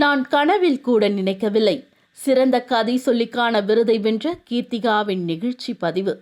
நான் கனவில் கூட நினைக்கவில்லை. சிறந்த கதை சொல்லிக்கான விருதை வென்ற கீர்த்திகாவின் நிகழ்ச்சி பதிவு.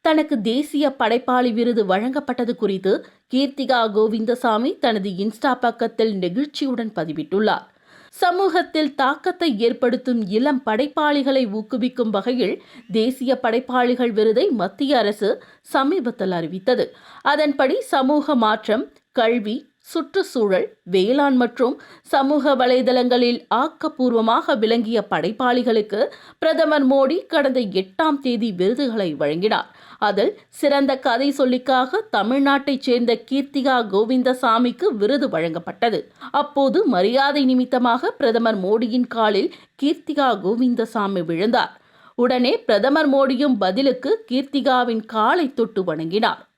தனக்கு தேசிய படைப்பாளி விருது வழங்கப்பட்டது குறித்து கீர்த்திகா கோவிந்தசாமி தனது இன்ஸ்டா பக்கத்தில் நெகிழ்ச்சியுடன் பதிவிட்டுள்ளார். சமூகத்தில் தாக்கத்தை ஏற்படுத்தும் இளம் படைப்பாளிகளை ஊக்குவிக்கும் வகையில் தேசிய படைப்பாளிகள் விருதை மத்திய அரசு சமீபத்தில் அறிவித்தது. அதன்படி சமூக மாற்றம் கல்வி சுற்றுச்சூழல் வேளாண் மற்றும் சமூக வலைதளங்களில் ஆக்கப்பூர்வமாக விளங்கிய படைப்பாளிகளுக்கு பிரதமர் மோடி கடந்த எட்டாம் தேதி விருதுகளை வழங்கினார். அதில் சிறந்த கதை சொல்லிக்காக தமிழ்நாட்டைச் சேர்ந்த கீர்த்திகா கோவிந்தசாமிக்கு விருது வழங்கப்பட்டது. அப்போது மரியாதை நிமித்தமாக பிரதமர் மோடியின் காலில் கீர்த்திகா கோவிந்தசாமி விழுந்தார். உடனே பிரதமர் மோடியும் பதிலுக்கு கீர்த்திகாவின் காலை தொட்டு வணங்கினார்.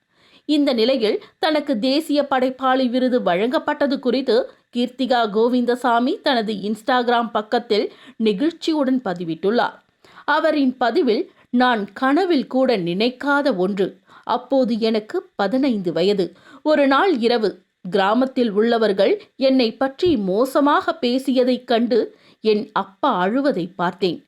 இந்த நிலையில் தனக்கு தேசிய படைப்பாளி விருது வழங்கப்பட்டது குறித்து கீர்த்திகா கோவிந்தசாமி தனது இன்ஸ்டாகிராம் பக்கத்தில் நெகிழ்ச்சியுடன் பதிவிட்டுள்ளார். அவரின் பதிவில் நான் கனவில் கூட நினைக்காத ஒன்று. அப்போது எனக்கு பதினைந்து வயது. ஒரு நாள் இரவு கிராமத்தில் உள்ளவர்கள் என்னை பற்றி மோசமாக பேசியதைக் கண்டு என் அப்பா அழுவதை பார்த்தேன்.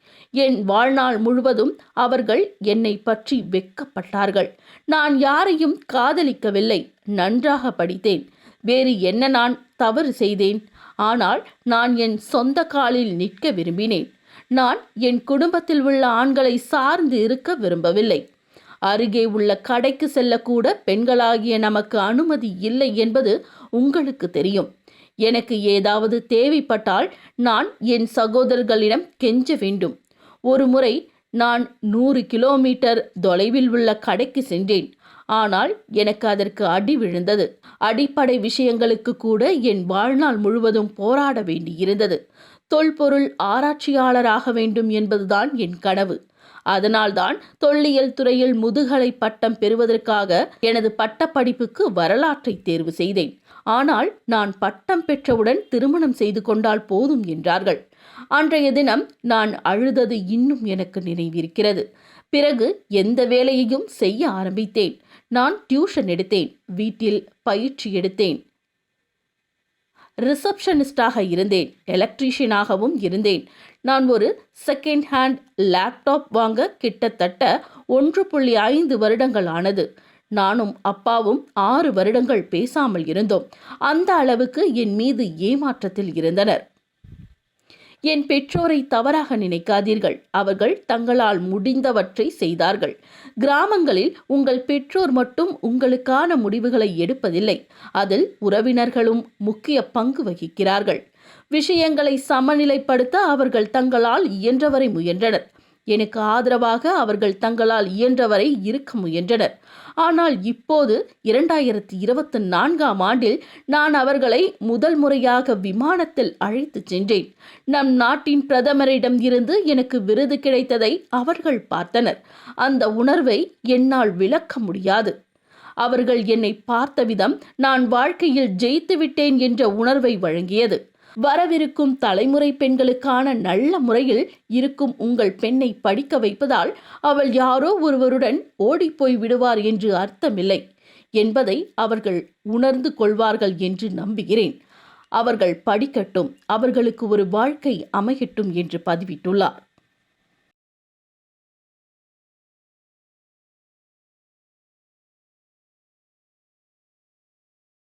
என் வாழ்நாள் முழுவதும் அவர்கள் என்னை பற்றி வெக்கப்பட்டார்கள். நான் யாரையும் காதலிக்கவில்லை. நன்றாக படித்தேன். வேறு என்ன நான் தவறு செய்தேன்? ஆனால் நான் என் சொந்த காலில் நிற்க விரும்பினேன். நான் என் குடும்பத்தில் உள்ள ஆண்களை சார்ந்து இருக்க விரும்பவில்லை. அருகே உள்ள கடைக்கு செல்லக்கூட பெண்களாகிய நமக்கு அனுமதி இல்லை என்பது உங்களுக்கு தெரியும். எனக்கு ஏதாவது தேவைப்பட்டால் நான் என் சகோதரர்களிடம் கெஞ்ச வேண்டும். ஒரு முறை நான் நூறு கிலோமீட்டர் தொலைவில் உள்ள கடைக்கு சென்றேன். ஆனால் எனக்கு அதற்கு அடி விழுந்தது. அடிப்படை விஷயங்களுக்கு கூட என் வாழ்நாள் முழுவதும் போராட வேண்டியிருந்தது. தொல்பொருள் ஆராய்ச்சியாளராக வேண்டும் என்பதுதான் என் கனவு. அதனால்தான் தொல்லியல் துறையில் முதுகலை பட்டம் பெறுவதற்காக எனது பட்டப்படிப்புக்கு வரலாற்றை தேர்வு செய்தேன். ஆனால் நான் பட்டம் பெற்றவுடன் திருமணம் செய்து கொண்டால் போதும் என்றார்கள். அன்றைய தினம் நான் அழுதது இன்னும் எனக்கு நினைவிருக்கிறது. பிறகு எந்த வேலையையும் செய்ய ஆரம்பித்தேன். நான் டியூஷன் எடுத்தேன். வீட்டில் பயிற்சி எடுத்தேன். ரிசப்ஷனிஸ்டாக இருந்தேன் எலக்ட்ரீஷியனாகவும் இருந்தேன். நான் ஒரு செகண்ட் ஹேண்ட் லேப்டாப் வாங்க கிட்டத்தட்ட ஒன்று புள்ளி ஐந்து வருடங்கள் ஆனது. நானும் அப்பாவும் ஆறு வருடங்கள் பேசாமல் இருந்தோம். அந்த அளவுக்கு என் மீது ஏமாற்றத்தில் இருந்தனர். என் பெற்றோரை தவறாக நினைக்காதீர்கள். அவர்கள் தங்களால் முடிந்தவற்றை செய்தார்கள். கிராமங்களில் உங்கள் பெற்றோர் மட்டும் உங்களுக்கான முடிவுகளை எடுப்பதில்லை. அதில் உறவினர்களும் முக்கிய பங்கு வகிக்கிறார்கள். விஷயங்களை சமநிலைப்படுத்த அவர்கள் தங்களால் இயன்றவரை முயன்றனர். எனக்கு ஆதரவாக அவர்கள் தங்களால் இயன்றவரை இருக்க முயன்றனர். ஆனால் இப்போது இரண்டாயிரத்தி இருபத்தி நான்காம் ஆண்டில் நான் அவர்களை முதல் முறையாக விமானத்தில் அழைத்துச் சென்றேன். நம் நாட்டின் பிரதமரிடம் இருந்து எனக்கு விருது கிடைத்ததை அவர்கள் பார்த்தனர். அந்த உணர்வை என்னால் விளக்க முடியாது. அவர்கள் என்னை பார்த்த விதம் நான் வாழ்க்கையில் ஜெயித்து விட்டேன் என்ற உணர்வை வழங்கியது. வரவிருக்கும் தலைமுறை பெண்களுக்கான நல்ல முறையில் இருக்கும் உங்கள் பெண்ணை படிக்க வைப்பதால் அவள் யாரோ ஒருவருடன் ஓடிப்போய் விடுவார் என்று அர்த்தமில்லை என்பதை அவர்கள் உணர்ந்து கொள்வார்கள் என்று நம்புகிறேன். அவர்கள் படிக்கட்டும் அவர்களுக்கு ஒரு வாழ்க்கை அமையட்டும் என்று பதிவிட்டுள்ளார்.